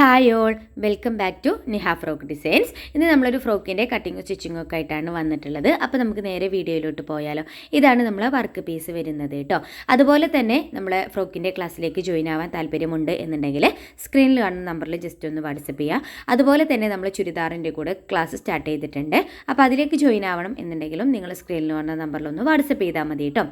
Hi all. Welcome back to Niha frock designs. ഇന്ന് നമ്മളൊരു ഫ്രോക്കിന്റെ കട്ടിങ്ങും സ്റ്റിച്ചിങ്ങും ഒക്കെ ആയിട്ടാണ് വന്നിട്ടുള്ളത്. അപ്പോൾ നമുക്ക് നേരെ വീഡിയോയിലോട്ട് പോയാലോ. ഇതാണ് നമ്മളെ വർക്ക് പീസ് വരുന്നത് കേട്ടോ. അതുപോലെ തന്നെ നമ്മളെ ഫ്രോക്കിന്റെ ക്ലാസ്സിലേക്ക് ജോയിൻ ആവാൻ താല്പര്യമുണ്ട് എന്നുണ്ടെങ്കിൽ സ്ക്രീനിൽ കാണുന്ന നമ്പറിൽ ജസ്റ്റ് ഒന്ന് വാട്സപ്പ് ചെയ്യുക അതുപോലെ തന്നെ നമ്മൾ ചുരിദാറിന്റെ കൂടെ ക്ലാസ് സ്റ്റാർട്ട് ചെയ്തിട്ടുണ്ട്. അപ്പോൾ അതിലേക്ക് ജോയിൻ ആവണം എന്നുണ്ടെങ്കിലും നിങ്ങൾ സ്ക്രീനിൽ കാണുന്ന നമ്പറിൽ ഒന്ന് വാട്സപ്പ് ചെയ്താൽ മതി കേട്ടോ.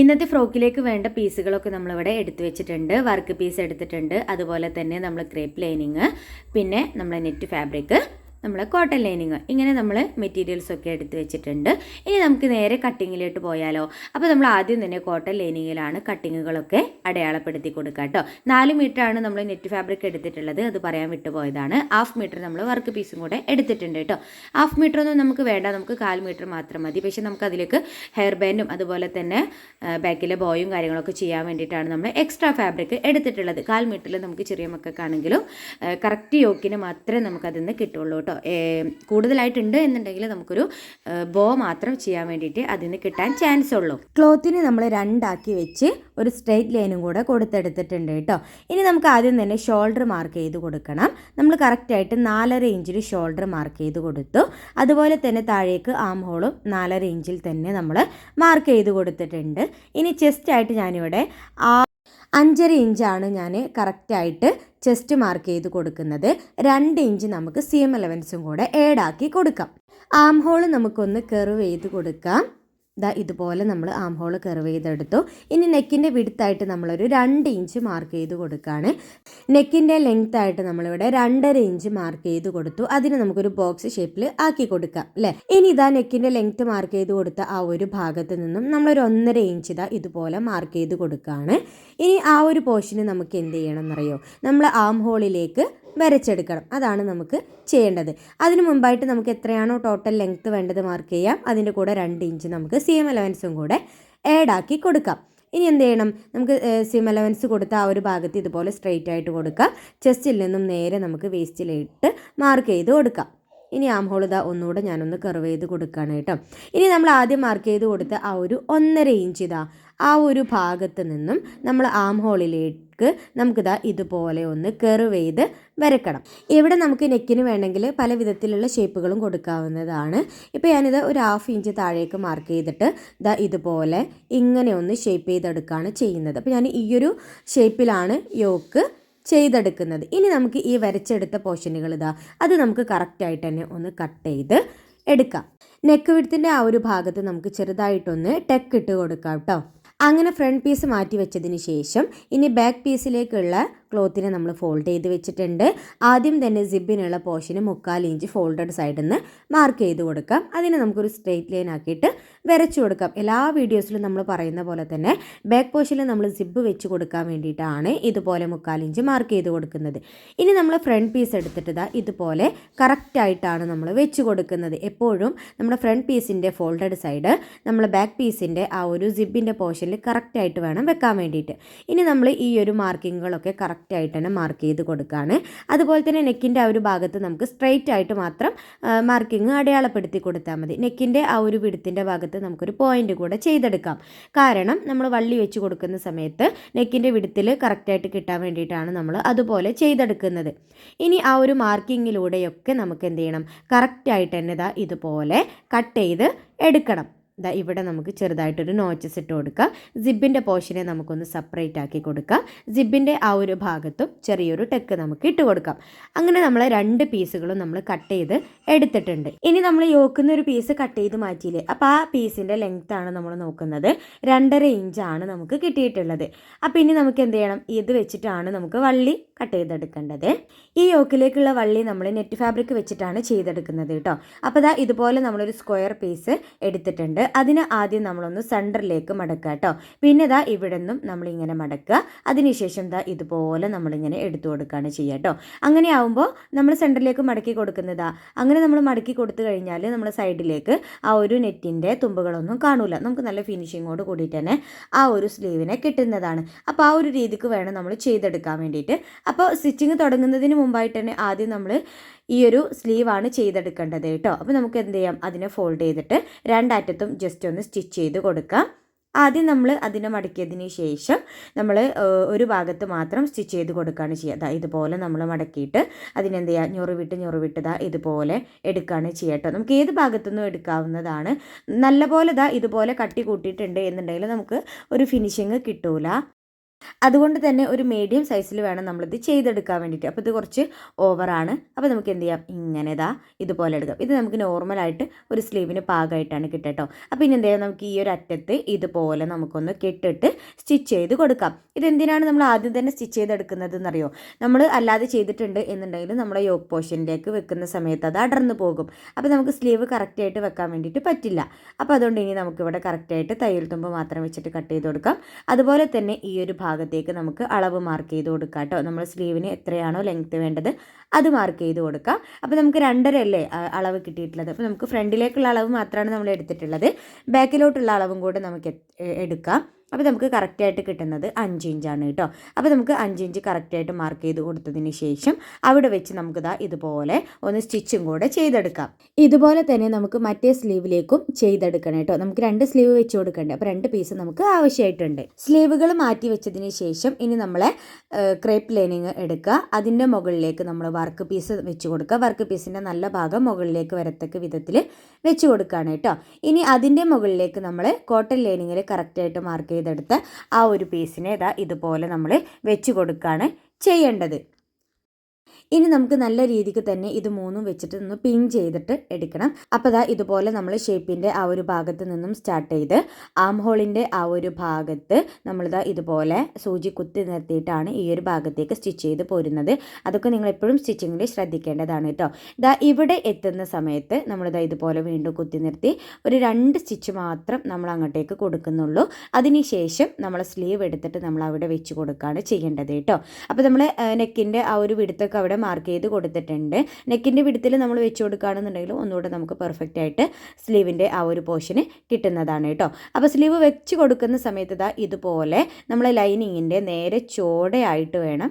ഇന്നത്തെ ഫ്രോക്കിലേക്ക് വേണ്ട പീസുകളൊക്കെ നമ്മളിവിടെ എടുത്തു വെച്ചിട്ടുണ്ട്. വർക്ക് പീസ് എടുത്തിട്ടുണ്ട്. അതുപോലെ തന്നെ നമ്മൾ ക്രേപ്പ് ലൈനിങ് പിന്നെ നമ്മൾ നെറ്റ് ഫാബ്രിക് നമ്മൾ കോട്ടൺ ലൈനിങ് ഇങ്ങനെ നമ്മൾ മെറ്റീരിയൽസ് ഒക്കെ എടുത്ത് വെച്ചിട്ടുണ്ട്. ഇനി നമുക്ക് നേരെ കട്ടിങ്ങിലോട്ട് പോയാലോ? അപ്പോൾ നമ്മൾ ആദ്യം തന്നെ കോട്ടൺ ലൈനിങ്ങിലാണ് കട്ടിങ്ങുകളൊക്കെ അടയാളപ്പെടുത്തി കൊടുക്കുക കേട്ടോ നാല് മീറ്ററാണ് നമ്മൾ നെറ്റ് ഫാബ്രിക് എടുത്തിട്ടുള്ളത്. അത് പറയാൻ വിട്ടുപോയതാണ്. ഹാഫ് മീറ്റർ നമ്മൾ വർക്ക് പീസും കൂടെ എടുത്തിട്ടുണ്ട് കേട്ടോ ഹാഫ് മീറ്റർ ഒന്നും നമുക്ക് വേണ്ട. നമുക്ക് കാൽ മീറ്റർ മാത്രം മതി. പക്ഷേ നമുക്ക് അതിലേക്ക് ഹെയർ ബാൻഡും അതുപോലെ തന്നെ ബാക്കിലെ ബോയും കാര്യങ്ങളൊക്കെ ചെയ്യാൻ വേണ്ടിയിട്ടാണ് നമ്മൾ എക്സ്ട്രാ ഫാബ്രിക് എടുത്തിട്ടുള്ളത്. കാൽ മീറ്ററിൽ നമുക്ക് ചെറിയ മക്കൾക്കാണെങ്കിലും കറക്റ്റ് യോക്കിന് മാത്രമേ നമുക്കതിൽ നിന്ന് കിട്ടുള്ളൂ കേട്ടോ കൂടുതലായിട്ടുണ്ട് എന്നുണ്ടെങ്കിൽ നമുക്കൊരു ബോ മാത്രം ചെയ്യാൻ വേണ്ടിയിട്ട് അതിൽ നിന്ന് കിട്ടാൻ ചാൻസ് ഉള്ളൂ. ക്ലോത്തിന് നമ്മൾ രണ്ടാക്കി വെച്ച് ഒരു സ്ട്രെയിറ്റ് ലൈനും കൂടെ കൊടുത്തെടുത്തിട്ടുണ്ട് കേട്ടോ. ഇനി നമുക്ക് ആദ്യം തന്നെ ഷോൾഡർ മാർക്ക് ചെയ്ത് കൊടുക്കണം. നമ്മൾ കറക്റ്റായിട്ട് നാലര ഇഞ്ചിൽ ഷോൾഡർ മാർക്ക് ചെയ്ത് കൊടുത്തു. അതുപോലെ തന്നെ താഴേക്ക് ആം ഹോളും നാലര ഇഞ്ചിൽ തന്നെ നമ്മൾ മാർക്ക് ചെയ്ത് കൊടുത്തിട്ടുണ്ട്. ഇനി ചെസ്റ്റായിട്ട് ഞാനിവിടെ ആ അഞ്ചര ഇഞ്ചാണ് ഞാൻ കറക്റ്റായിട്ട് ചെസ്റ്റ് മാർക്ക് ചെയ്ത് കൊടുക്കുന്നത്. രണ്ട് ഇഞ്ച് നമുക്ക് സി എം എലവൻസും കൂടെ ആക്കി കൊടുക്കാം. ആം ഹോൾ നമുക്കൊന്ന് കെർവ് ചെയ്ത് കൊടുക്കാം. ദാ ഇതുപോലെ നമ്മൾ ആം ഹോൾ കർവ് ചെയ്തെടുത്തു. ഇനി നെക്കിന്റെ വിടുത്തായിട്ട് നമ്മളൊരു രണ്ട് ഇഞ്ച് മാർക്ക് ചെയ്ത് കൊടുക്കുകയാണ്. നെക്കിന്റെ ലെങ്ത് ആയിട്ട് നമ്മളിവിടെ രണ്ടര ഇഞ്ച് മാർക്ക് ചെയ്ത് കൊടുത്തു. അതിന് നമുക്കൊരു ബോക്സ് ഷേപ്പിൽ ആക്കി കൊടുക്കാം അല്ലേ? ഇനി ഇതാ നെക്കിന്റെ ലെങ്ത് മാർക്ക് ചെയ്ത് കൊടുത്ത ആ ഒരു ഭാഗത്ത് നിന്നും നമ്മളൊരു ഒന്നര ഇഞ്ച് ഇതാ ഇതുപോലെ മാർക്ക് ചെയ്ത് കൊടുക്കുകയാണ്. ഇനി ആ ഒരു പോർഷന് നമുക്ക് എന്ത് ചെയ്യണം എന്നറിയോ? നമ്മൾ ആം ഹോളിലേക്ക് വരച്ചെടുക്കണം. അതാണ് നമുക്ക് ചെയ്യേണ്ടത്. അതിന് മുമ്പായിട്ട് നമുക്ക് എത്രയാണോ ടോട്ടൽ ലെങ്ത്ത് വേണ്ടത് മാർക്ക് ചെയ്യാം. അതിന്റെ കൂടെ രണ്ട് ഇഞ്ച് നമുക്ക് സീം അലവൻസും കൂടെ ആക്കി കൊടുക്കാം. ഇനി എന്ത് ചെയ്യണം? നമുക്ക് സിം അലവൻസ് കൊടുത്ത ആ ഒരു ഭാഗത്ത് ഇതുപോലെ സ്ട്രെയിറ്റ് ആയിട്ട് കൊടുക്കാം. ചെസ്റ്റിൽ നിന്നും നേരെ നമുക്ക് വേസ്റ്റിലിട്ട് മാർക്ക് ചെയ്ത് കൊടുക്കാം. ഇനി ആം ഹോൾ ഇതാ ഒന്നുകൂടെ ഞാനൊന്ന് കർവ് ചെയ്ത് കൊടുക്കുകയാണ് കേട്ടോ. ഇനി നമ്മൾ ആദ്യം മാർക്ക് ചെയ്ത് കൊടുത്ത ആ ഒരു ഒന്നര ഇഞ്ച് ഇതാ ആ ഒരു ഭാഗത്ത് നിന്നും നമ്മൾ ആം ഹോളിലേക്ക് നമുക്കിതാ ഇതുപോലെ ഒന്ന് കെർവ് ചെയ്ത് വരക്കണം ഇവിടെ നമുക്ക് നെക്കിന് വേണമെങ്കിൽ പല വിധത്തിലുള്ള ഷേപ്പുകളും കൊടുക്കാവുന്നതാണ്. ഇപ്പോൾ ഞാനിത് ഒരു ഹാഫ് ഇഞ്ച് താഴേക്ക് മാർക്ക് ചെയ്തിട്ട് ഇതാ ഇതുപോലെ ഇങ്ങനെ ഒന്ന് ഷേപ്പ് ചെയ്തെടുക്കുകയാണ് ചെയ്യുന്നത്. അപ്പോൾ ഞാൻ ഈയൊരു ഷേപ്പിലാണ് യോക്ക് ചെയ്തെടുക്കുന്നത്. ഇനി നമുക്ക് ഈ വരച്ചെടുത്ത പോർഷനുകൾ ഇതാ അത് നമുക്ക് കറക്റ്റായിട്ട് തന്നെ ഒന്ന് കട്ട് ചെയ്ത് എടുക്കാം. നെക്ക് വിടത്തിന്റെ ആ ഒരു ഭാഗത്ത് നമുക്ക് ചെറുതായിട്ടൊന്ന് ടെക്ക് ഇട്ട് കൊടുക്കാം കേട്ടോ അങ്ങനെ ഫ്രണ്ട് പീസ് മാറ്റി വെച്ചതിന് ശേഷം ഇനി ബാക്ക് പീസിലേക്കുള്ള ക്ലോത്തിനെ നമ്മൾ ഫോൾഡ് ചെയ്ത് വെച്ചിട്ടുണ്ട്. ആദ്യം തന്നെ സിബിനുള്ള പോർഷന് മുക്കാൽ ഇഞ്ച് ഫോൾഡഡ് സൈഡിൽ നിന്ന് മാർക്ക് ചെയ്ത് കൊടുക്കാം. അതിനെ നമുക്കൊരു സ്ട്രെയിറ്റ് ലൈൻ ആക്കിയിട്ട് വരച്ചു കൊടുക്കാം. എല്ലാ വീഡിയോസിലും നമ്മൾ പറയുന്ന പോലെ തന്നെ ബാക്ക് പോർഷനിൽ നമ്മൾ സിബ് വെച്ച് കൊടുക്കാൻ വേണ്ടിയിട്ടാണ് ഇതുപോലെ മുക്കാൽ ഇഞ്ച് മാർക്ക് ചെയ്ത് കൊടുക്കുന്നത്. ഇനി നമ്മൾ ഫ്രണ്ട് പീസ് എടുത്തിട്ട് ഇതുപോലെ കറക്റ്റായിട്ടാണ് നമ്മൾ വെച്ച് കൊടുക്കുന്നത്. എപ്പോഴും നമ്മുടെ ഫ്രണ്ട് പീസിന്റെ ഫോൾഡഡ് സൈഡ് നമ്മൾ ബാക്ക് പീസിന്റെ ആ ഒരു സിബിന്റെ പോർഷനിൽ കറക്റ്റായിട്ട് വേണം വെക്കാൻ വേണ്ടിയിട്ട്. ഇനി നമ്മൾ ഈ ഒരു മാർക്കിങ്ങുകളൊക്കെ കറക്റ്റ് കറക്റ്റായിട്ട് തന്നെ മാർക്ക് ചെയ്ത് കൊടുക്കുകയാണ് അതുപോലെ തന്നെ നെക്കിന്റെ ആ ഒരു ഭാഗത്ത് നമുക്ക് സ്ട്രെയിറ്റ് ആയിട്ട് മാത്രം മാർക്കിങ് അടയാളപ്പെടുത്തി കൊടുത്താൽ മതി. നെക്കിന്റെ ആ ഒരു പിടുത്തിന്റെ ഭാഗത്ത് നമുക്കൊരു പോയിന്റ് കൂടെ ചെയ്തെടുക്കാം. കാരണം നമ്മൾ വള്ളി വെച്ച് കൊടുക്കുന്ന സമയത്ത് നെക്കിന്റെ വിടുത്തിൽ കറക്റ്റായിട്ട് കിട്ടാൻ വേണ്ടിയിട്ടാണ് നമ്മൾ അതുപോലെ ചെയ്തെടുക്കുന്നത്. ഇനി ആ ഒരു മാർക്കിങ്ങിലൂടെയൊക്കെ നമുക്ക് എന്ത് ചെയ്യണം? കറക്റ്റായിട്ട് തന്നെ ഇതാ ഇതുപോലെ കട്ട് ചെയ്ത് എടുക്കണം. ഇതാ ഇവിടെ നമുക്ക് ചെറുതായിട്ടൊരു നോച്ചസ് ഇട്ട് കൊടുക്കുക സിബിന്റെ പോർഷനെ നമുക്കൊന്ന് സെപ്പറേറ്റ് ആക്കി കൊടുക്കുക സിബിന്റെ ആ ഒരു ഭാഗത്തും ചെറിയൊരു ടെക്ക് നമുക്ക് ഇട്ട് കൊടുക്കാം. അങ്ങനെ നമ്മൾ രണ്ട് പീസുകളും നമ്മൾ കട്ട് ചെയ്ത് എടുത്തിട്ടുണ്ട്. ഇനി നമ്മൾ യോക്കുന്ന ഒരു പീസ് കട്ട് ചെയ്ത് മാറ്റിയില്ലേ? അപ്പോൾ ആ പീസിന്റെ ലെങ്ത് ആണ് നമ്മൾ നോക്കുന്നത്. രണ്ടര ഇഞ്ചാണ് നമുക്ക് കിട്ടിയിട്ടുള്ളത്. അപ്പോൾ ഇനി നമുക്ക് എന്ത് ചെയ്യണം? ഇത് വെച്ചിട്ടാണ് നമുക്ക് വള്ളി കട്ട് ചെയ്തെടുക്കേണ്ടത്. ഈ യോക്കിലേക്കുള്ള വള്ളി നമ്മൾ നെറ്റ് ഫാബ്രിക് വെച്ചിട്ടാണ് ചെയ്തെടുക്കുന്നത് കേട്ടോ. അപ്പോൾ ഇതാ ഇതുപോലെ നമ്മളൊരു സ്ക്വയർ പീസ് എടുത്തിട്ടുണ്ട്. അതിന് ആദ്യം നമ്മളൊന്ന് സെന്ററിലേക്ക് മടക്കുക കേട്ടോ. പിന്നെ ഇതാ ഇവിടെ നിന്നും നമ്മളിങ്ങനെ മടക്കുക. അതിനുശേഷം ഇതാ ഇതുപോലെ നമ്മളിങ്ങനെ എടുത്തു കൊടുക്കുകയാണ് ചെയ്യുക കേട്ടോ. അങ്ങനെ ആവുമ്പോൾ നമ്മൾ സെന്ററിലേക്ക് മടക്കി കൊടുക്കുന്നതാ അങ്ങനെ നമ്മൾ മടക്കി കൊടുത്തു കഴിഞ്ഞാൽ നമ്മൾ സൈഡിലേക്ക് ആ ഒരു നെറ്റിന്റെ തുമ്പുകളൊന്നും കാണൂല. നമുക്ക് നല്ല ഫിനിഷിങ്ങോട് കൂടിയിട്ട് തന്നെ ആ ഒരു സ്ലീവിനെ കിട്ടുന്നതാണ്. അപ്പോൾ ആ ഒരു രീതിക്ക് വേണം നമ്മൾ ചെയ്തെടുക്കാൻ വേണ്ടിയിട്ട്. അപ്പോൾ സ്റ്റിച്ചിങ് തുടങ്ങുന്നതിന് മുമ്പായിട്ട് തന്നെ ആദ്യം നമ്മൾ ഈ ഒരു സ്ലീവാണ് ചെയ്തെടുക്കേണ്ടത് കേട്ടോ. അപ്പോൾ നമുക്ക് എന്ത് ചെയ്യാം? അതിനെ ഫോൾഡ് ചെയ്തിട്ട് രണ്ടറ്റത്തും ജസ്റ്റ് ഒന്ന് സ്റ്റിച്ച് ചെയ്ത് കൊടുക്കാം ആദ്യം നമ്മൾ അതിനെ മടക്കിയതിന് ശേഷം നമ്മൾ ഒരു ഭാഗത്ത് മാത്രം സ്റ്റിച്ച് ചെയ്ത് കൊടുക്കുകയാണ് ചെയ്യുക. ഇതുപോലെ നമ്മൾ മടക്കിയിട്ട് അതിനെന്ത് ചെയ്യുക? ഞൊറിവിട്ട് ഞൊറിവിട്ടതാ ഇതുപോലെ എടുക്കുകയാണ് ചെയ്യട്ടോ നമുക്ക് ഏത് ഭാഗത്തുനിന്നും എടുക്കാവുന്നതാണ്. നല്ലപോലെ ദാ ഇതുപോലെ കട്ടി കൂട്ടിയിട്ടുണ്ട് എന്നുണ്ടെങ്കിൽ നമുക്ക് ഒരു ഫിനിഷിങ് കിട്ടൂല. അതുകൊണ്ട് തന്നെ ഒരു മീഡിയം സൈസിൽ വേണം നമ്മളിത് ചെയ്തെടുക്കാൻ വേണ്ടിയിട്ട്. അപ്പോൾ ഇത് കുറച്ച് ഓവറാണ് അപ്പോൾ നമുക്ക് എന്ത് ചെയ്യാം? ഇങ്ങനെ ഇതാ ഇതുപോലെ എടുക്കാം. ഇത് നമുക്ക് നോർമലായിട്ട് ഒരു സ്ലീവിന് പാകമായിട്ടാണ് കിട്ടട്ടോ. അപ്പോൾ ഇനി എന്ത് ചെയ്യാം? നമുക്ക് ഈ ഒരു അറ്റത്ത് ഇതുപോലെ നമുക്കൊന്ന് കെട്ടിട്ട് സ്റ്റിച്ച് ചെയ്ത് കൊടുക്കാം. ഇതെന്തിനാണ് നമ്മൾ ആദ്യം തന്നെ സ്റ്റിച്ച് ചെയ്തെടുക്കുന്നത് എന്നറിയോ? നമ്മൾ അല്ലാതെ ചെയ്തിട്ടുണ്ട് എന്നുണ്ടെങ്കിൽ നമ്മുടെ യോഗ പോർഷനിലേക്ക് വെക്കുന്ന സമയത്ത് അത് അടർന്നു പോകും. അപ്പോൾ നമുക്ക് സ്ലീവ് കറക്റ്റായിട്ട് വെക്കാൻ വേണ്ടിയിട്ട് പറ്റില്ല. അപ്പോൾ അതുകൊണ്ട് ഇനി നമുക്കിവിടെ കറക്റ്റായിട്ട് തയ്യൽ തുമ്പ് മാത്രം വെച്ചിട്ട് കട്ട് ചെയ്ത് കൊടുക്കാം. അതുപോലെ തന്നെ ഈ ഒരു ഭാഗത്തേക്ക് നമുക്ക് അളവ് മാർക്ക് ചെയ്ത് കൊടുക്കാം കേട്ടോ നമ്മൾ സ്ലീവിന് എത്രയാണോ ലെങ്ത്ത് വേണ്ടത് അത് മാർക്ക് ചെയ്ത് കൊടുക്കാം. അപ്പോൾ നമുക്ക് രണ്ടര അല്ലേ അളവ് കിട്ടിയിട്ടുള്ളത്. അപ്പോൾ നമുക്ക് ഫ്രണ്ടിലേക്കുള്ള അളവ് മാത്രമാണ് നമ്മൾ എടുത്തിട്ടുള്ളത്. ബാക്കിലോട്ടുള്ള അളവും കൂടെ നമുക്ക് എടുക്കാം. അപ്പോൾ നമുക്ക് കറക്റ്റായിട്ട് കിട്ടുന്നത് അഞ്ച് ഇഞ്ചാണ് കേട്ടോ. അപ്പോൾ നമുക്ക് അഞ്ച് ഇഞ്ച് കറക്റ്റായിട്ട് മാർക്ക് ചെയ്ത് കൊടുത്തതിന് ശേഷം അവിടെ വെച്ച് നമുക്ക് ദാ ഇതുപോലെ ഒന്ന് സ്റ്റിച്ചും കൂടെ ചെയ്തെടുക്കാം. ഇതുപോലെ തന്നെ നമുക്ക് മറ്റേ സ്ലീവിലേക്കും ചെയ്തെടുക്കണം കേട്ടോ. നമുക്ക് രണ്ട് സ്ലീവ് വെച്ച് കൊടുക്കണ്ടേ? അപ്പോൾ രണ്ട് പീസ് നമുക്ക് ആവശ്യമായിട്ടുണ്ട് സ്ലീവുകൾ മാറ്റി വെച്ചതിന് ശേഷം ഇനി നമ്മളെ ക്രേപ്പ് ലൈനിങ് എടുക്കുക. അതിന്റെ മുകളിലേക്ക് നമ്മൾ വർക്ക് പീസ് വെച്ച് കൊടുക്കുക. വർക്ക് പീസിന്റെ നല്ല ഭാഗം മുകളിലേക്ക് വരത്തക്ക വിധത്തിൽ വെച്ച് കൊടുക്കുകയാണ് കേട്ടോ. ഇനി അതിന്റെ മുകളിലേക്ക് നമ്മൾ കോട്ടൺ ലൈനിങ്ങിൽ കറക്റ്റായിട്ട് മാർക്ക് ചെയ്തെടുത്ത് ആ ഒരു പീസിനെ ഇതാ ഇതുപോലെ നമ്മൾ വെച്ച് കൊടുക്കുകയാണ് ചെയ്യേണ്ടത്. ഇനി നമുക്ക് നല്ല രീതിക്ക് തന്നെ ഇത് മൂന്നും വെച്ചിട്ട് ഒന്ന് പിൻ ചെയ്തിട്ട് എടുക്കണം. അപ്പോൾ ദാ ഇതുപോലെ നമ്മൾ ഷേപ്പിന്റെ ആ ഒരു ഭാഗത്ത് നിന്നും സ്റ്റാർട്ട് ചെയ്ത് ആം ഹോളിന്റെ ആ ഒരു ഭാഗത്ത് നമ്മളിതാ ഇതുപോലെ സൂചി കുത്തി നിർത്തിയിട്ടാണ് ഈ ഒരു ഭാഗത്തേക്ക് സ്റ്റിച്ച് ചെയ്ത് പോരുന്നത്. അതൊക്കെ നിങ്ങൾ എപ്പോഴും സ്റ്റിച്ചിങ്ങിൽ ശ്രദ്ധിക്കേണ്ടതാണ് കേട്ടോ ഇതാ ഇവിടെ എത്തുന്ന സമയത്ത് നമ്മളിതാ ഇതുപോലെ വീണ്ടും കുത്തി നിർത്തി ഒരു രണ്ട് സ്റ്റിച്ച് മാത്രം നമ്മൾ അങ്ങോട്ടേക്ക് കൊടുക്കുന്നുള്ളൂ. അതിനുശേഷം നമ്മൾ സ്ലീവ് എടുത്തിട്ട് നമ്മൾ അവിടെ വെച്ച് കൊടുക്കുകയാണ് ചെയ്യേണ്ടത് കേട്ടോ അപ്പോൾ നമ്മൾ നെക്കിന്റെ ആ ഒരു വിടുത്തൊക്കെ അവിടെ മാർക്ക് ചെയ്ത് കൊടുത്തിട്ടുണ്ട്. നെക്കിന്റെ വിടുത്തിൽ നമ്മൾ വെച്ച് കൊടുക്കുകയാണെന്നുണ്ടെങ്കിൽ ഒന്നുകൂടെ നമുക്ക് പെർഫെക്റ്റ് ആയിട്ട് സ്ലീവിന്റെ ആ ഒരു പോർഷന് കിട്ടുന്നതാണ് കേട്ടോ. അപ്പോൾ സ്ലീവ് വെച്ച് കൊടുക്കുന്ന സമയത്ത് ഇതാ ഇതുപോലെ നമ്മൾ ലൈനിങ്ങിന്റെ നേരെ ചോടയായിട്ട് വേണം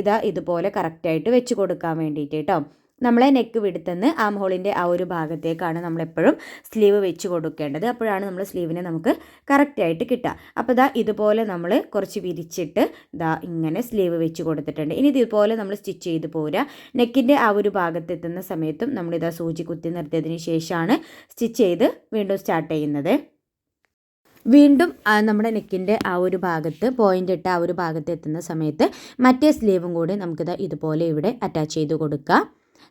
ഇതാ ഇതുപോലെ കറക്റ്റായിട്ട് വെച്ച് കൊടുക്കാൻ വേണ്ടിയിട്ട് കേട്ടോ. നമ്മളെ നെക്ക് വിടുത്തുനിന്ന് ആം ഹോളിന്റെ ആ ഒരു ഭാഗത്തേക്കാണ് നമ്മളെപ്പോഴും സ്ലീവ് വെച്ച് കൊടുക്കേണ്ടത്. അപ്പോഴാണ് നമ്മൾ സ്ലീവിനെ നമുക്ക് കറക്റ്റായിട്ട് കിട്ടുക. അപ്പോൾ ദാ ഇതുപോലെ നമ്മൾ കുറച്ച് വിരിച്ചിട്ട് ദാ ഇങ്ങനെ സ്ലീവ് വെച്ച് കൊടുത്തിട്ടുണ്ട്. ഇനി ഇതുപോലെ നമ്മൾ സ്റ്റിച്ച് ചെയ്ത് പോരുക. നെക്കിന്റെ ആ ഒരു ഭാഗത്തെത്തുന്ന സമയത്തും നമ്മളിതാ സൂചി കുത്തി നിർത്തിയതിന് ശേഷമാണ് സ്റ്റിച്ച് ചെയ്ത് വീണ്ടും സ്റ്റാർട്ട് ചെയ്യുന്നത്. വീണ്ടും നമ്മുടെ നെക്കിന്റെ ആ ഒരു ഭാഗത്ത് പോയിന്റ് ഇട്ട ആ ഒരു ഭാഗത്ത് എത്തുന്ന സമയത്ത് മറ്റേ സ്ലീവും കൂടി നമുക്കിത് ഇതുപോലെ ഇവിടെ അറ്റാച്ച് ചെയ്ത് കൊടുക്കാം.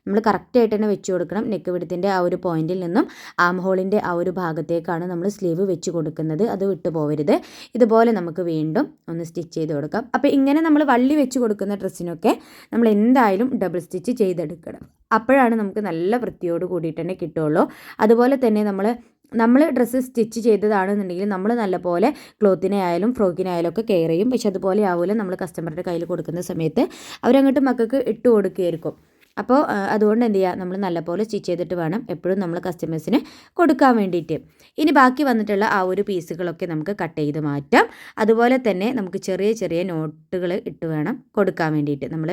നമ്മൾ കറക്റ്റായിട്ട് തന്നെ വെച്ച് കൊടുക്കണം. നെക്ക് വിടത്തിന്റെ ആ ഒരു പോയിന്റിൽ നിന്നും ആം ഹോളിന്റെ ആ ഒരു ഭാഗത്തേക്കാണ് നമ്മൾ സ്ലീവ് വെച്ച് കൊടുക്കുന്നത്. അത് വിട്ടു പോകരുത് ഇതുപോലെ നമുക്ക് വീണ്ടും ഒന്ന് സ്റ്റിച്ച് ചെയ്ത് കൊടുക്കാം. അപ്പോൾ ഇങ്ങനെ നമ്മൾ വള്ളി വെച്ച് കൊടുക്കുന്ന ഡ്രസ്സിനൊക്കെ നമ്മൾ എന്തായാലും ഡബിൾ സ്റ്റിച്ച് ചെയ്തെടുക്കണം. അപ്പോഴാണ് നമുക്ക് നല്ല വൃത്തിയോട് കൂടിയിട്ട് തന്നെ കിട്ടുള്ളൂ അതുപോലെ തന്നെ നമ്മൾ നമ്മൾ ഡ്രസ്സ് സ്റ്റിച്ച് ചെയ്തതാണെന്നുണ്ടെങ്കിൽ നമ്മൾ നല്ലപോലെ ക്ലോത്തിനെ ആയാലും ഫ്രോക്കിനെ ആയാലും ഒക്കെ കെയർ ചെയ്യും. പക്ഷെ അതുപോലെ ആവില്ല നമ്മൾ കസ്റ്റമറുടെ കയ്യിൽ കൊടുക്കുന്ന സമയത്ത് അവരങ്ങോട്ട് മക്കൾക്ക് ഇട്ട് കൊടുക്കുകയായിരിക്കും. അപ്പോൾ അതുകൊണ്ട് എന്ത് ചെയ്യുക? നമ്മൾ നല്ലപോലെ സ്റ്റിച്ച് ചെയ്തിട്ട് വേണം എപ്പോഴും നമ്മൾ കസ്റ്റമേഴ്സിന് കൊടുക്കാൻ വേണ്ടിയിട്ട്. ഇനി ബാക്കി വന്നിട്ടുള്ള ആ ഒരു പീസുകളൊക്കെ നമുക്ക് കട്ട് ചെയ്ത് മാറ്റാം. അതുപോലെ തന്നെ നമുക്ക് ചെറിയ ചെറിയ നോട്ടുകൾ ഇട്ട് വേണം കൊടുക്കാൻ വേണ്ടിയിട്ട്. നമ്മൾ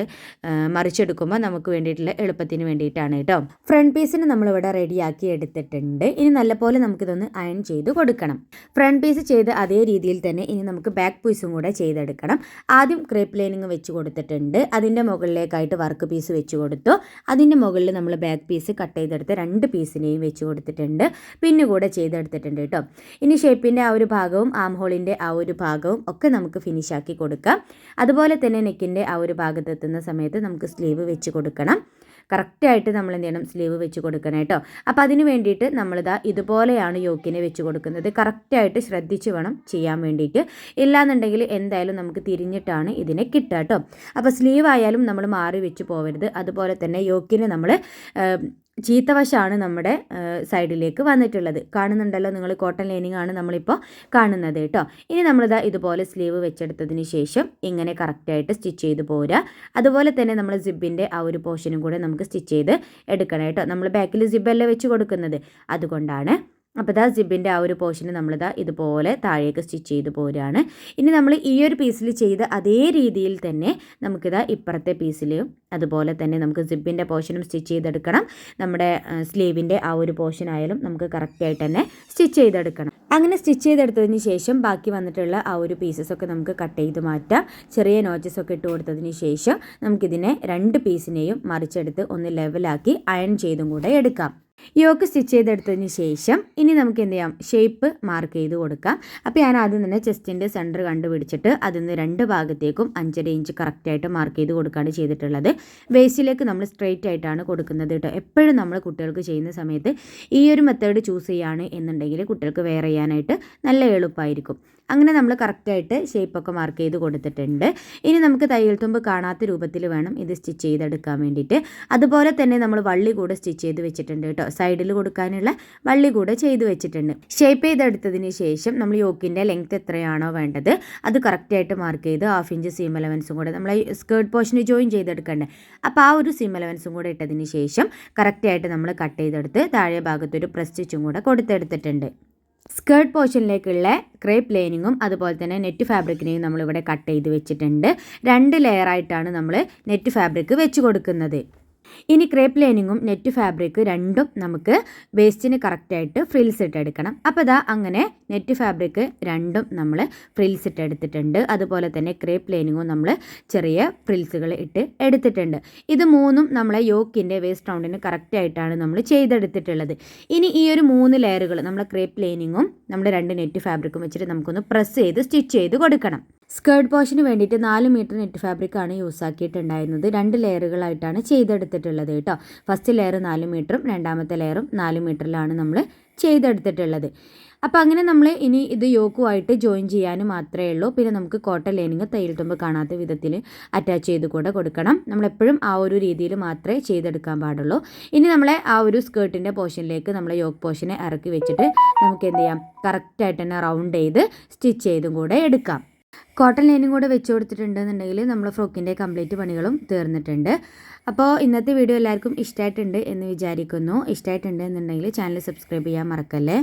മറിച്ചെടുക്കുമ്പോൾ നമുക്ക് വേണ്ടിയിട്ടുള്ള എളുപ്പത്തിന് വേണ്ടിയിട്ടാണ് കേട്ടോ. ഫ്രണ്ട് പീസിന് നമ്മളിവിടെ റെഡിയാക്കി എടുത്തിട്ടുണ്ട്. ഇനി നല്ലപോലെ നമുക്കിതൊന്ന് അയൺ ചെയ്ത് കൊടുക്കണം. ഫ്രണ്ട് പീസ് ചെയ്ത് അതേ രീതിയിൽ തന്നെ ഇനി നമുക്ക് ബാക്ക് പീസും കൂടെ ചെയ്തെടുക്കണം. ആദ്യം ക്രേപ്പ് ലൈനിങ് വെച്ച് കൊടുത്തിട്ടുണ്ട്. അതിന്റെ മുകളിലേക്കായിട്ട് വർക്ക് പീസ് വെച്ച് കൊടുത്തു. കൊടുത്തു അതിന്റെ മുകളിൽ നമ്മൾ ബാക്ക് പീസ് കട്ട് ചെയ്തെടുത്ത് രണ്ട് പീസിനെയും വെച്ച് കൊടുത്തിട്ടുണ്ട്. പിന്നെ കൂടെ ചെയ്തെടുത്തിട്ടുണ്ട് കേട്ടോ. ഇനി ഷേപ്പിന്റെ ആ ഒരു ഭാഗവും ആം ഹോളിന്റെ ആ ഒരു ഭാഗവും ഒക്കെ നമുക്ക് ഫിനിഷാക്കി കൊടുക്കാം. അതുപോലെ തന്നെ നെക്കിന്റെ ആ ഒരു ഭാഗത്തെത്തുന്ന സമയത്ത് നമുക്ക് സ്ലീവ് വെച്ച് കൊടുക്കണം. കറക്റ്റായിട്ട് നമ്മൾ എന്ത് ചെയ്യണം സ്ലീവ് വെച്ച് കൊടുക്കണം കേട്ടോ. അപ്പോൾ അതിന് വേണ്ടിയിട്ട് നമ്മളിതാ ഇതുപോലെയാണ് യോക്കിനെ വെച്ച് കൊടുക്കുന്നത്. കറക്റ്റായിട്ട് ശ്രദ്ധിച്ച് വേണം ചെയ്യാൻ വേണ്ടിയിട്ട്. ഇല്ലാന്നുണ്ടെങ്കിൽ എന്തായാലും നമുക്ക് തിരിഞ്ഞിട്ടാണ് ഇതിനെ കിട്ടുക കേട്ടോ. അപ്പോൾ സ്ലീവ് ആയാലും നമ്മൾ മാറി വെച്ച് പോകരുത് അതുപോലെ തന്നെ യോക്കിനെ നമ്മൾ ചീത്തവശമാണ് നമ്മുടെ സൈഡിലേക്ക് വന്നിട്ടുള്ളത്. കാണുന്നുണ്ടല്ലോ നിങ്ങൾ കോട്ടൺ ലൈനിങ് ആണ് നമ്മളിപ്പോൾ കാണുന്നത് കേട്ടോ. ഇനി നമ്മളിതാ ഇതുപോലെ സ്ലീവ് വെച്ചെടുത്തതിന് ശേഷം ഇങ്ങനെ കറക്റ്റായിട്ട് സ്റ്റിച്ച് ചെയ്ത് പോരുക. അതുപോലെ തന്നെ നമ്മൾ സിബിന്റെ ആ ഒരു പോർഷനും കൂടെ നമുക്ക് സ്റ്റിച്ച് ചെയ്ത് എടുക്കണം കേട്ടോ. നമ്മൾ ബാക്കിൽ സിബല്ലേ വെച്ച് കൊടുക്കുന്നത്? അതുകൊണ്ടാണ് അപ്പോൾ ഇതാ സിബിന്റെ ആ ഒരു പോർഷന് നമ്മളിതാ ഇതുപോലെ താഴേക്ക് സ്റ്റിച്ച് ചെയ്ത് പോരുകയാണ്. ഇനി നമ്മൾ ഈ ഒരു പീസിൽ ചെയ്ത അതേ രീതിയിൽ തന്നെ നമുക്കിതാ ഇപ്പുറത്തെ പീസിലും അതുപോലെ തന്നെ നമുക്ക് സിബിന്റെ പോർഷനും സ്റ്റിച്ച് ചെയ്തെടുക്കണം. നമ്മുടെ സ്ലീവിന്റെ ആ ഒരു പോർഷനായാലും നമുക്ക് കറക്റ്റായിട്ട് തന്നെ സ്റ്റിച്ച് ചെയ്തെടുക്കണം. അങ്ങനെ സ്റ്റിച്ച് ചെയ്തെടുത്തതിന് ശേഷം ബാക്കി വന്നിട്ടുള്ള ആ ഒരു പീസസ് ഒക്കെ നമുക്ക് കട്ട് ചെയ്ത് മാറ്റാം. ചെറിയ നോച്ചസ് ഒക്കെ ഇട്ട് കൊടുത്തതിന് ശേഷം നമുക്കിതിനെ രണ്ട് പീസിനെയും മറിച്ചെടുത്ത് ഒന്ന് ലെവലാക്കി അയൺ ചെയ്തും കൂടെ എടുക്കാം. യോക്ക് സ്റ്റിച്ച് ചെയ്തെടുത്തതിന് ശേഷം ഇനി നമുക്ക് എന്ത് ചെയ്യാം? ഷേപ്പ് മാർക്ക് ചെയ്ത് കൊടുക്കാം. അപ്പോൾ ഞാൻ ആദ്യം തന്നെ ചെസ്റ്റിന്റെ സെന്റർ കണ്ടുപിടിച്ചിട്ട് അതിൽ നിന്ന് രണ്ട് ഭാഗത്തേക്കും അഞ്ചര ഇഞ്ച് കറക്റ്റായിട്ട് മാർക്ക് ചെയ്ത് കൊടുക്കുകയാണ് ചെയ്തിട്ടുള്ളത്. വേസ്റ്റിലേക്ക് നമ്മൾ സ്ട്രെയിറ്റ് ആയിട്ടാണ് കൊടുക്കുന്നത് കേട്ടോ. എപ്പോഴും നമ്മൾ കുട്ടികൾക്ക് ചെയ്യുന്ന സമയത്ത് ഈ ഒരു മെത്തേഡ് ചൂസ് ചെയ്യുകയാണ് എന്നുണ്ടെങ്കിൽ കുട്ടികൾക്ക് വെയർ ചെയ്യാനായിട്ട് നല്ല എളുപ്പമായിരിക്കും അങ്ങനെ നമ്മൾ കറക്റ്റായിട്ട് ഷേപ്പൊക്കെ മാർക്ക് ചെയ്ത് കൊടുത്തിട്ടുണ്ട്. ഇനി നമുക്ക് തയ്യൽ തുമ്പ് കാണാത്ത രൂപത്തിൽ വേണം ഇത് സ്റ്റിച്ച് ചെയ്തെടുക്കാൻ വേണ്ടിയിട്ട്. അതുപോലെ തന്നെ നമ്മൾ വള്ളി കൂടെ സ്റ്റിച്ച് ചെയ്ത് വെച്ചിട്ടുണ്ട് കേട്ടോ. സൈഡിൽ കൊടുക്കാനുള്ള വള്ളി കൂടെ ചെയ്ത് വെച്ചിട്ടുണ്ട്. ഷേപ്പ് ചെയ്തെടുത്തതിന് ശേഷം നമ്മൾ യോക്കിന്റെ ലെങ്ത് എത്രയാണോ വേണ്ടത് അത് കറക്റ്റായിട്ട് മാർക്ക് ചെയ്ത് ഹാഫ് ഇഞ്ച് സീം അലവൻസും കൂടെ നമ്മൾ സ്കേർട്ട് പോർഷന് ജോയിൻ ചെയ്തെടുക്കണ്ടേ. അപ്പോൾ ആ ഒരു സീം അലവൻസും കൂടെ ഇട്ടതിന് ശേഷം കറക്റ്റായിട്ട് നമ്മൾ കട്ട് ചെയ്തെടുത്ത് താഴെ ഭാഗത്തൊരു പ്രസ് സ്റ്റിച്ചും കൂടെ കൊടുത്തെടുത്തിട്ടുണ്ട്. സ്കേർട്ട് പോർഷനിലേക്കുള്ള ക്രേപ്പ് ലൈനിങ്ങും അതുപോലെ തന്നെ നെറ്റ് ഫാബ്രിക്കിനെയും നമ്മളിവിടെ കട്ട് ചെയ്ത് വെച്ചിട്ടുണ്ട്. രണ്ട് ലെയറായിട്ടാണ് നമ്മൾ നെറ്റ് ഫാബ്രിക് വെച്ച് കൊടുക്കുന്നത്. ഇനി ക്രേപ്പ് ലൈനിങ്ങും നെറ്റ് ഫാബ്രിക് രണ്ടും നമുക്ക് വേസ്റ്റിന് കറക്റ്റായിട്ട് ഫ്രിൽസ് ഇട്ടെടുക്കണം അപ്പോൾ ഇതാ അങ്ങനെ നെറ്റ് ഫാബ്രിക് രണ്ടും നമ്മൾ ഫ്രിൽസ് ഇട്ടെടുത്തിട്ടുണ്ട് അതുപോലെ തന്നെ ക്രേപ്പ് ലൈനിങ്ങും നമ്മൾ ചെറിയ ഫ്രിൽസുകൾ ഇട്ട് എടുത്തിട്ടുണ്ട്. ഇത് മൂന്നും നമ്മളെ യോക്കിന്റെ വേസ്റ്റ് റൗണ്ടിന് കറക്റ്റായിട്ടാണ് നമ്മൾ ചെയ്തെടുത്തിട്ടുള്ളത്. ഇനി ഈ ഒരു മൂന്ന് ലെയറുകൾ നമ്മളെ ക്രേപ്പ് ലൈനിങ്ങും നമ്മുടെ രണ്ട് നെറ്റ് ഫാബ്രിക്കും വെച്ചിട്ട് നമുക്കൊന്ന് പ്രസ് ചെയ്ത് സ്റ്റിച്ച് ചെയ്ത് കൊടുക്കണം. സ്കേർട്ട് പോഷന് വേണ്ടിയിട്ട് നാല് മീറ്റർ നെറ്റ് ഫാബ്രിക്കാണ് യൂസ് ആക്കിയിട്ടുണ്ടായിരുന്നത്. രണ്ട് ലെയറുകളായിട്ടാണ് ചെയ്തെടുത്തിട്ടുള്ളത് കേട്ടോ. ഫസ്റ്റ് ലെയർ നാല് മീറ്ററും രണ്ടാമത്തെ ലെയറും നാല് മീറ്ററിലാണ് നമ്മൾ ചെയ്തെടുത്തിട്ടുള്ളത്. അപ്പോൾ അങ്ങനെ നമ്മൾ ഇനി ഇത് യോക്കുമായിട്ട് ജോയിൻ ചെയ്യാനും മാത്രമേ ഉള്ളൂ. പിന്നെ നമുക്ക് കോട്ടൺ ലൈനിങ് തയ്യൽ തുമ്പ് കാണാത്ത വിധത്തിൽ അറ്റാച്ച് ചെയ്ത് കൂടെ കൊടുക്കണം. നമ്മളെപ്പോഴും ആ ഒരു രീതിയിൽ മാത്രമേ ചെയ്തെടുക്കാൻ പാടുള്ളൂ. ഇനി നമ്മളെ ആ ഒരു സ്കേർട്ടിന്റെ പോർഷനിലേക്ക് നമ്മളെ യോക്ക് പോർഷനെ ഇറക്കി വെച്ചിട്ട് നമുക്ക് എന്ത് ചെയ്യാം? കറക്റ്റായിട്ട് തന്നെ റൗണ്ട് ചെയ്ത് സ്റ്റിച്ച് ചെയ്തും കൂടെ എടുക്കാം. കോട്ടൺ ലൈനും കൂടെ വെച്ച് കൊടുത്തിട്ടുണ്ടെന്നുണ്ടെങ്കിൽ നമ്മൾ ഫ്രോക്കിന്റെ കംപ്ലീറ്റ് പണികളും തീർന്നിട്ടുണ്ട്. അപ്പോൾ ഇന്നത്തെ വീഡിയോ എല്ലാവർക്കും ഇഷ്ടമായിട്ടുണ്ട് എന്ന് വിചാരിക്കുന്നു. ഇഷ്ടമായിട്ടുണ്ട് എന്നുണ്ടെങ്കിൽ ചാനൽ സബ്സ്ക്രൈബ് ചെയ്യാൻ മറക്കല്ലേ?